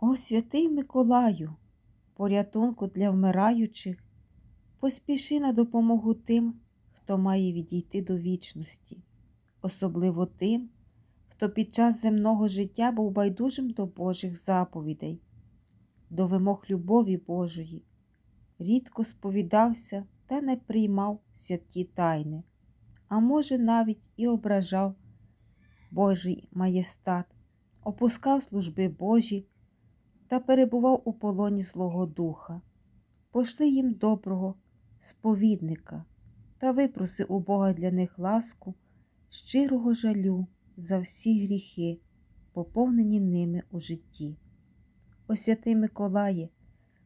О святий Миколаю, порятунку для вмираючих, поспіши на допомогу тим, хто має відійти до вічності, особливо тим, хто під час земного життя був байдужим до Божих заповідей, до вимог любові Божої, рідко сповідався та не приймав святі тайни, а може навіть і ображав Божий маєстат, опускав служби Божі та перебував у полоні Злого Духа. Пошли їм доброго сповідника та випроси у Бога для них ласку, щирого жалю за всі гріхи, поповнені ними у житті. О святий Миколає,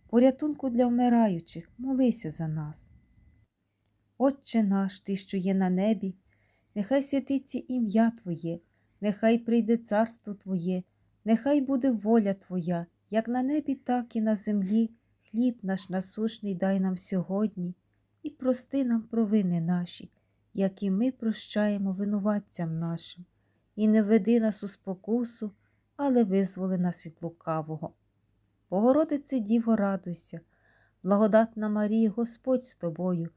порятунку для вмираючих, молися за нас. Отче наш, Ти, що є на небі, нехай святиться ім'я Твоє, нехай прийде царство Твоє, нехай буде воля Твоя, як на небі, так і на землі. Хліб наш насушний дай нам сьогодні, і прости нам провини наші, як і ми прощаємо винуватцям нашим, і не веди нас у спокусу, але визволи нас від лукавого. Богородице Діво, радуйся, благодатна Марія, Господь з тобою,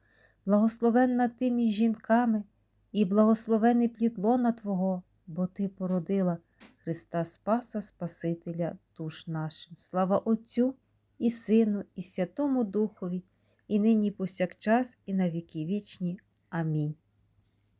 благословенна ти між жінками, і благословений плід лона Твого, бо Ти породила Христа Спаса, Спасителя душ нашим. Слава Отцю і Сину, і Святому Духові, і нині, і повсякчас, і на віки вічні. Амінь.